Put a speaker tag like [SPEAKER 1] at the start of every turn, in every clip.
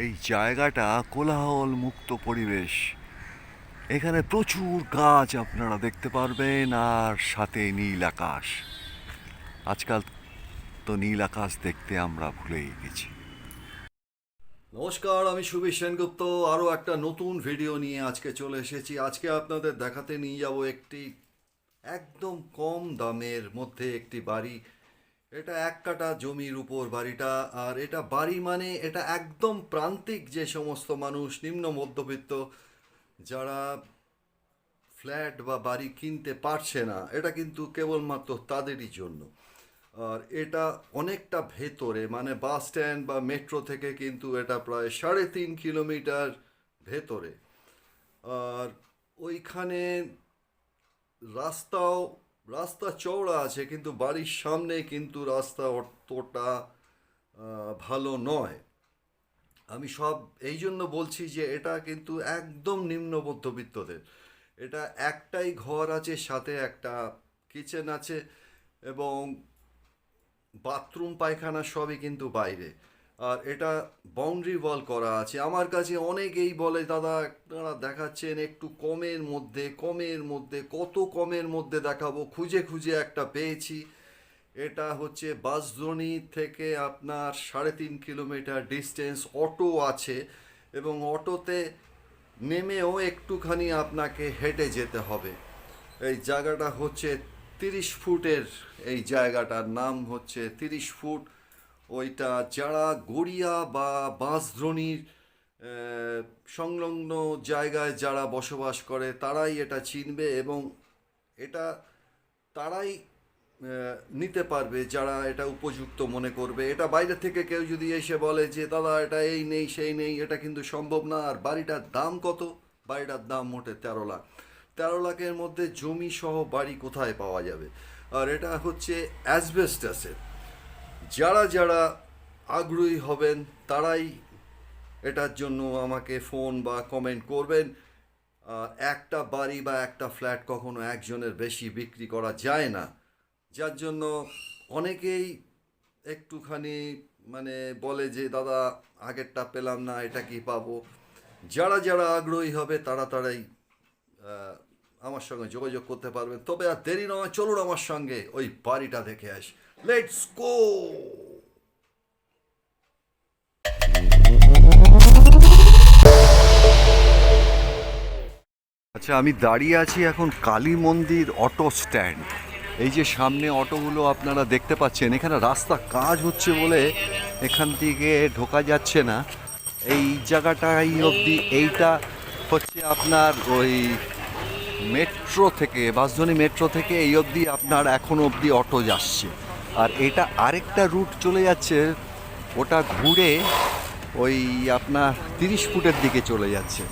[SPEAKER 1] এই জায়গাটা কোলাহল মুক্ত পরিবেশ। এখানে প্রচুর গাছ আপনারা দেখতে পারবেন, আর সাথে নীল আকাশ। আজকাল তো নীল আকাশ দেখতে আমরা ভুলেই গেছি। নমস্কার, আমি সুবীর সেনগুপ্ত। আরও একটা নতুন ভিডিও নিয়ে আজকে চলে এসেছি। আজকে আপনাদের দেখাতে নিয়ে যাব একটি একদম কম দামের মধ্যে একটি বাড়ি। এটা এক কাটা জমির উপর বাড়িটা, আর এটা বাড়ি মানে এটা একদম প্রান্তিক যে সমস্ত মানুষ, নিম্ন মধ্যবিত্ত, যারা ফ্ল্যাট বা বাড়ি কিনতে পারছে না, এটা কিন্তু কেবলমাত্র তাদেরই জন্য। আর এটা অনেকটা ভেতরে মানে বাস স্ট্যান্ড বা মেট্রো থেকে কিন্তু এটা প্রায় সাড়ে তিন কিলোমিটার ভেতরে। আর ওইখানে রাস্তাও রাস্তা চওড়া আছে, কিন্তু বাড়ির সামনে কিন্তু রাস্তা অতটা ভালো নয়। আমি সব এই জন্য বলছি যে এটা কিন্তু একদম নিম্ন মধ্যবিত্তদের। এটা একটাই ঘর আছে, সাথে একটা কিচেন আছে এবং বাথরুম পায়খানা সবই কিন্তু বাইরে। আর এটা বাউন্ডারি ওয়াল করা আছে। আমার কাছে অনেকেই বলে, দাদা, আপনারা দেখাচ্ছেন একটু কমের মধ্যে কমের মধ্যে, কত কমের মধ্যে দেখাবো? খুঁজে খুঁজে একটা পেয়েছি। এটা হচ্ছে বাসজনি থেকে আপনার সাড়ে তিন কিলোমিটার ডিস্টেন্স অটো আছে এবং অটোতে নেমেও একটুখানি আপনাকে হেঁটে যেতে হবে। এই জায়গাটা হচ্ছে তিরিশ ফুটের এই জায়গাটার নাম হচ্ছে তিরিশ ফুট ওইটা যারা গড়িয়া বা বাঁশদ্রোণীর সংলগ্ন জায়গায় যারা বসবাস করে, তারাই এটা চিনবে এবং এটা তারাই নিতে পারবে যারা এটা উপযুক্ত মনে করবে। এটা বাইরে থেকে কেউ যদি এসে বলে যে, দাদা, এটা এই নেই, সেই নেই, এটা কিন্তু সম্ভব না, আর বাড়িটার দাম কত? বাড়িটার দাম মোটে তেরো লাখ। তেরো লাখের মধ্যে জমি সহ বাড়ি কোথায় পাওয়া যাবে? আর এটা হচ্ছে অ্যাসবেস্টাসের। যারা যারা আগ্রহী হবেন, তারাই এটার জন্য আমাকে ফোন বা কমেন্ট করবেন। একটা বাড়ি বা একটা ফ্ল্যাট কখনো একজনের বেশি বিক্রি করা যায় না। যার জন্য অনেকেই একটুখানি মানে বলে যে, দাদা, আগেরটা পেলাম না, এটা কি পাবো? যারা যারা আগ্রহী হবে, তারা তারাই আমার সঙ্গে যোগাযোগ করতে পারবেন। তবে আর দেরি নয়, চলুন আমার সঙ্গে ওই বাড়িটা দেখে আস। লেটস গো আচ্ছা আমি দাঁড়িয়ে আছি এখন কালী মন্দির অটো স্ট্যান্ড। এই যে সামনে অটোগুলো আপনারা দেখতে পাচ্ছেন, এখানে রাস্তা কাজ হচ্ছে বলে এখান থেকে ঢোকা যাচ্ছে না। এই জায়গাটাই অবধি এইটা হচ্ছে আপনার ওই মেট্রো থেকে বাসজনী মেট্রো থেকে এই অবধি আপনার এখন অবধি অটো যাচ্ছে। আর এটা আরেকটা রুট চলে যাচ্ছে, ওটা ঘুরে ওই আপনার তিরিশ ফুটের দিকে চলে যাচ্ছে।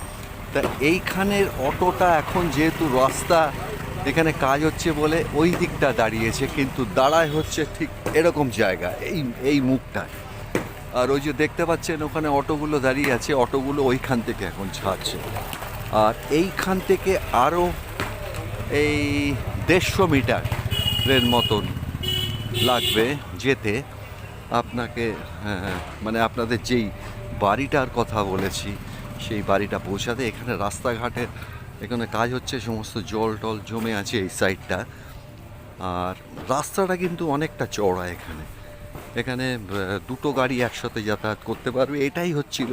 [SPEAKER 1] তা এইখানের অটোটা এখন যেহেতু রাস্তা এখানে কাজ হচ্ছে বলে ওই দিকটা দাঁড়িয়েছে, কিন্তু দাঁড়ায় হচ্ছে ঠিক এরকম জায়গা, এই এই মুখটায় আর ওই যে দেখতে পাচ্ছেন ওখানে অটোগুলো দাঁড়িয়ে আছে, অটোগুলো ওইখান থেকে এখন ছাড়ছে। আর এইখান থেকে আরও এই দেড়শো মিটারের মতন লাগবে যেতে। আপনাকে হ্যাঁ, মানে আপনাদের যেই বাড়িটার কথা বলেছি সেই বাড়িটা পৌঁছাতে এখানে রাস্তাঘাটের এখানে কাজ হচ্ছে সমস্ত জল টল জমে আছে এই সাইডটা। আর রাস্তাটা কিন্তু অনেকটা চওড়া এখানে। এখানে দুটো গাড়ি একসাথে যাতায়াত করতে পারবে এটাই হচ্ছিল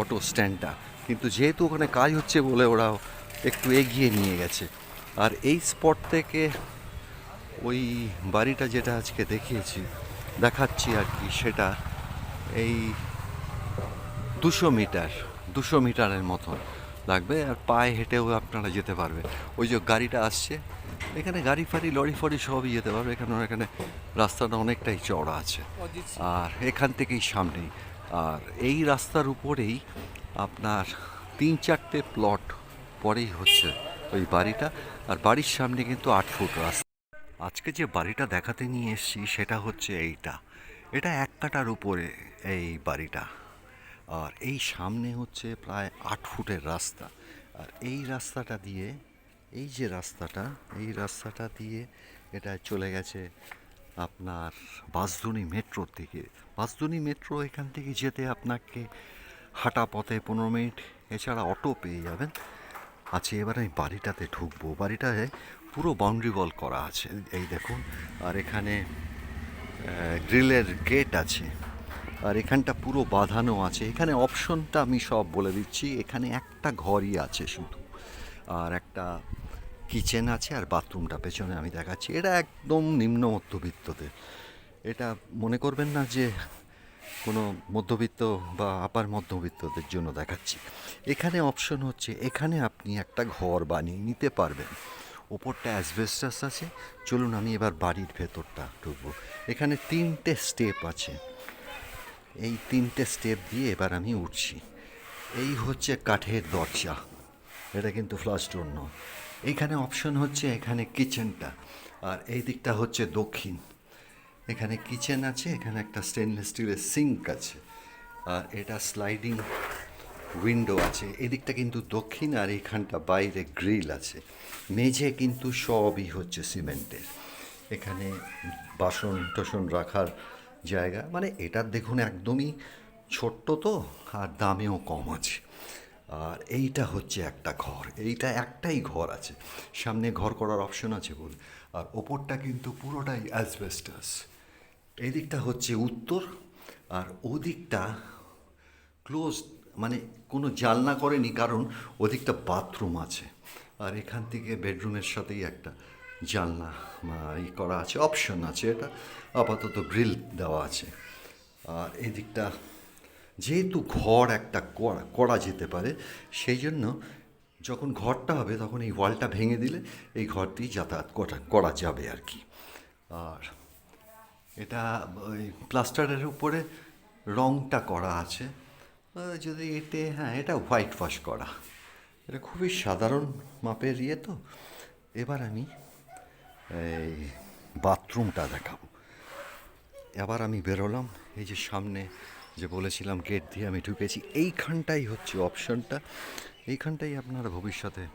[SPEAKER 1] অটো স্ট্যান্ডটা। কিন্তু যেহেতু ওখানে কাজ হচ্ছে বলে ওরা একটু এগিয়ে নিয়ে গেছে। আর এই স্পট থেকে ওই বাড়িটা যেটা আজকে দেখিয়েছি দেখাচ্ছি আর কি সেটা এই দুশো মিটার দুশো মিটারের মতন লাগবে আর পায়ে হেঁটেও আপনারা যেতে পারবে ওই যে গাড়িটা আসছে এখানে গাড়ি ফাড়ি লরি ফরি সবই যেতে পারবে এখানে এখানে রাস্তাটা অনেকটাই চওড়া আছে। আর এখান থেকেই সামনেই। আর এই রাস্তার উপরেই আপনার তিন চারটে প্লট পরেই হচ্ছে ওই বাড়িটা। আর বাড়ির সামনে কিন্তু আট ফুট রাস্তা। আজকে যে বাড়িটা দেখাতে নিয়ে এসেছি সেটা হচ্ছে এইটা। এটা এক কাটার উপরে এই বাড়িটা। আর এই সামনে হচ্ছে প্রায় আট ফুটের রাস্তা। আর এই রাস্তাটা দিয়ে, এই যে রাস্তাটা, এই রাস্তাটা দিয়ে এটা চলে গেছে আপনার বাসধনী মেট্রোর দিকে বাসধনী মেট্রো এখান থেকে যেতে আপনাকে হাঁটা পথে পনেরো মিনিট। এছাড়া অটো পেয়ে যাবেন। আচ্ছা এবার আমি বাড়িটাতে ঢুকবো। বাড়িটায় পুরো বাউন্ডারি ওয়াল করা আছে। এই দেখুন, আর এখানে গ্রিলের গেট আছে। আর এখানটা পুরো বাঁধানো আছে। এখানে অপশনটা আমি সব বলে দিচ্ছি, এখানে একটা ঘরই আছে শুধু। আর একটা কিচেন আছে আর বাথরুমটা পেছনে আমি দেখাচ্ছি। এটা একদম নিম্ন মধ্যবিত্তদের। এটা মনে করবেন না যে কোনো মধ্যবিত্ত বা আপার মধ্যবিত্তদের জন্য দেখাচ্ছি। এখানে অপশন হচ্ছে, এখানে আপনি একটা ঘর বানিয়ে নিতে পারবেন। ওপরটা অ্যাসবেস্টাস আছে। চলুন আমি এবার বাড়ির ভেতরটা ঢুকবো। এখানে তিনটে স্টেপ আছে। এই তিনটে স্টেপ দিয়ে এবার আমি উঠছি। এই হচ্ছে কাঠের দরজা। এটা কিন্তু ফ্লাশ ডোর নয়। এইখানে অপশন হচ্ছে এখানে কিচেনটা আর এই দিকটা হচ্ছে দক্ষিণ। এখানে কিচেন আছে, এখানে একটা স্টেনলেস স্টিলের সিঙ্ক আছে। আর এটা স্লাইডিং উইন্ডো আছে, এদিকটা কিন্তু দক্ষিণ আর এইখানটা বাইরে গ্রিল আছে। মেঝে কিন্তু সবই হচ্ছে সিমেন্টের। এখানে বাসন টাসন রাখার জায়গা মানে এটার দেখুন একদমই ছোট্ট তো, আর দামেও কম আছে। আর এইটা হচ্ছে একটা ঘর, এইটা একটাই ঘর আছে। সামনে ঘর করার অপশন আছে বলে। আর ওপরটা কিন্তু পুরোটাই অ্যাসবেস্টাস এই দিকটা হচ্ছে উত্তর, আর ওদিকটা ক্লোজ মানে কোনো জালনা করেনি, কারণ ওদিকটা বাথরুম আছে। আর এখান থেকে বেডরুমের সাথেই একটা জালনা ই করা আছে, অপশন আছে এটা। আপাতত গ্রিল দেওয়া আছে। আর এদিকটা যেহেতু ঘর একটা করা যেতে পারে, সেই জন্য যখন ঘরটা হবে তখন এই ওয়ালটা ভেঙে দিলে এই ঘরটি যাতায়াত করা করা যাবে আর কি। আর এটা ওই প্লাস্টারের উপরে রংটা করা আছে। যদি এতে হ্যাঁ এটা হোয়াইট ওয়াশ করা। এটা খুবই সাধারণ মাপের ইয়ে তো। এবার আমি, এই, বাথরুমটা দেখাবো। এবার আমি বেরোলাম, এই যে সামনে যে বলেছিলাম গেট দিয়ে আমি ঢুকেছি, এইখানটাই হচ্ছে অপশনটা এইখানটাই আপনারা ভবিষ্যতে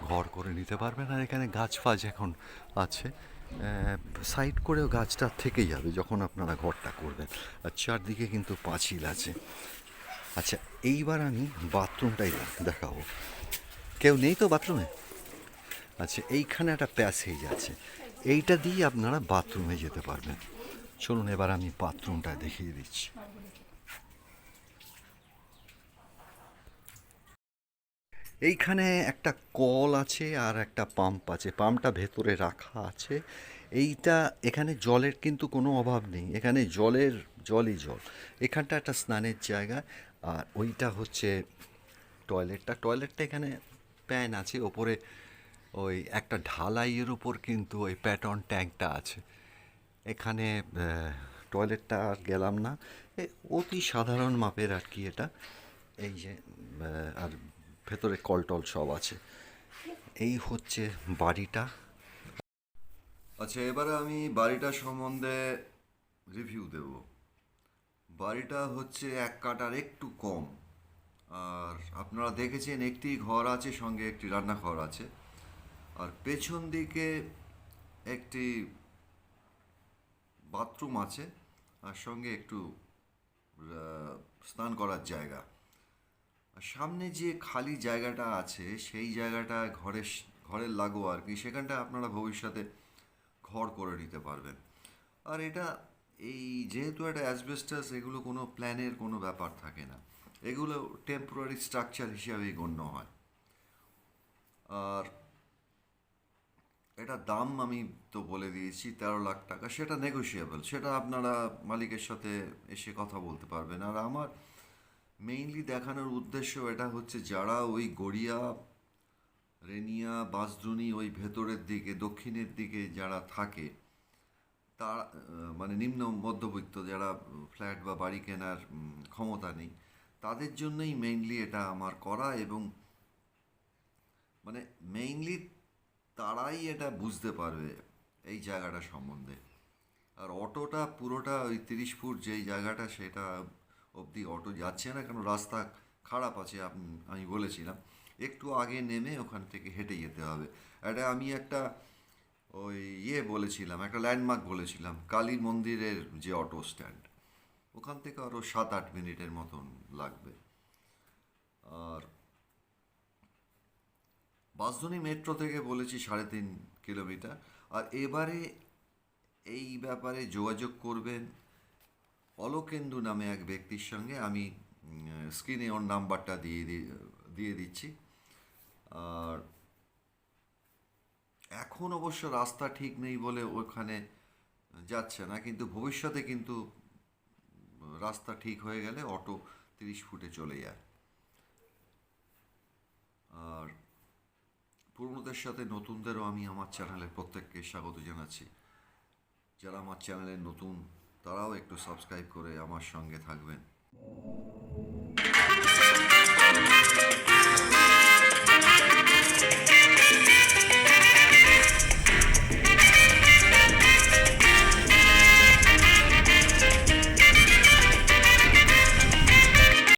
[SPEAKER 1] ঘর করে নিতে পারবেন, আর এখানে গাছ ফাজ এখন আছে। সাইড করেও গাছটা থেকে যাবে যখন আপনারা ঘরটা করবেন। আর চারদিকে কিন্তু পাঁচিল আছে। আচ্ছা এইবার আমি বাথরুমটাই দেখাবো। কেউ নেই তো বাথরুমে? আচ্ছা এইখানে একটা প্যাসেজ আছে। এইটা দিয়ে আপনারা বাথরুমে যেতে পারবেন। চলুন, এবার আমি বাথরুমটা দেখিয়ে দিচ্ছি। এইখানে একটা কল আছে আর একটা পাম্প আছে। পাম্পটা ভেতরে রাখা আছে। এইটা, এখানে জলের কিন্তু কোনো অভাব নেই। এখানে জলের, জলই জল। এখানটা একটা স্নানের জায়গা। আর ওইটা হচ্ছে টয়লেটটা টয়লেটটা এখানে প্যান আছে, ওপরে ওই একটা ঢালাইয়ের উপর কিন্তু ওই প্যাটর্ন ট্যাঙ্কটা আছে। এখানে টয়লেটটা আর গেলাম না। অতি সাধারণ মাপের আর কি এটা। এই যে আর ভেতরে কল টল সব আছে। এই হচ্ছে বাড়িটা। আচ্ছা এবারে আমি বাড়িটা সম্বন্ধে রিভিউ দেব। বাড়িটা হচ্ছে এক কাটার একটু কম। আর আপনারা দেখেছেন একটি ঘর আছে, সঙ্গে একটি রান্নাঘর আছে। আর পেছন দিকে একটি বাথরুম আছে, আর সঙ্গে একটু স্নান করার জায়গা। আর সামনে যে খালি জায়গাটা আছে, সেই জায়গাটা ঘরের ঘরের লাগো আর কি, সেখানটা আপনারা ভবিষ্যতে ঘর করে নিতে পারবেন। আর এটা এই যেহেতু একটা অ্যাসবেস্টাস এগুলো কোনো প্ল্যানের কোনো ব্যাপার থাকে না। এগুলো টেম্পোরারি স্ট্রাকচার হিসাবেই গণ্য হয়। আর এটা দাম আমি তো বলে দিয়েছি, তেরো লাখ টাকা, সেটা নেগোশিয়েবল সেটা আপনারা মালিকের সাথে এসে কথা বলতে পারবেন। আর আমার মেইনলি দেখানোর উদ্দেশ্য এটা হচ্ছে যারা ওই গড়িয়া, রেনিয়া বাঁশদ্রুনি ওই ভেতরের দিকে, দক্ষিণের দিকে যারা থাকে তার মানে নিম্ন মধ্যবিত্ত যারা ফ্ল্যাট বা বাড়ি কেনার ক্ষমতা নেই, তাদের জন্যই মেইনলি এটা আমার করা এবং মানে মেইনলি তারাই এটা বুঝতে পারবে এই জায়গাটা সম্বন্ধে। আর অটোটা পুরোটা ওই তিরিশ ফুট যেই জায়গাটা, সেটা অবধি অটো যাচ্ছে না কেন রাস্তা খারাপ আছে, আমি বলেছিলাম। একটু আগে নেমে ওখান থেকে হেঁটে যেতে হবে। এটা আমি একটা ওই ইয়ে বলেছিলাম, একটা ল্যান্ডমার্ক বলেছিলাম, কালী মন্দিরের যে অটো স্ট্যান্ড ওখান থেকে আরও সাত আট মিনিটের মতন লাগবে। আর বাসধনী মেট্রো থেকে বলেছি সাড়ে তিন কিলোমিটার, আর এবারে এই ব্যাপারে যোগাযোগ করবেন অলোকেন্দু নামে এক ব্যক্তির সঙ্গে, আমি স্ক্রিনে ওর নাম্বারটা দিয়ে দিয়ে দিচ্ছি। আর এখন অবশ্য রাস্তা ঠিক নেই বলে ওখানে যাচ্ছে না, কিন্তু ভবিষ্যতে কিন্তু রাস্তা ঠিক হয়ে গেলে অটো তিরিশ ফুটে চলে যায়। আর পুরনোদের সাথে নতুনদেরও আমি আমার চ্যানেলে প্রত্যেককে স্বাগত জানাচ্ছি। যারা আমার চ্যানেলে নতুন, তারাও একটু সাবস্ক্রাইব করে আমার সঙ্গে থাকবেন।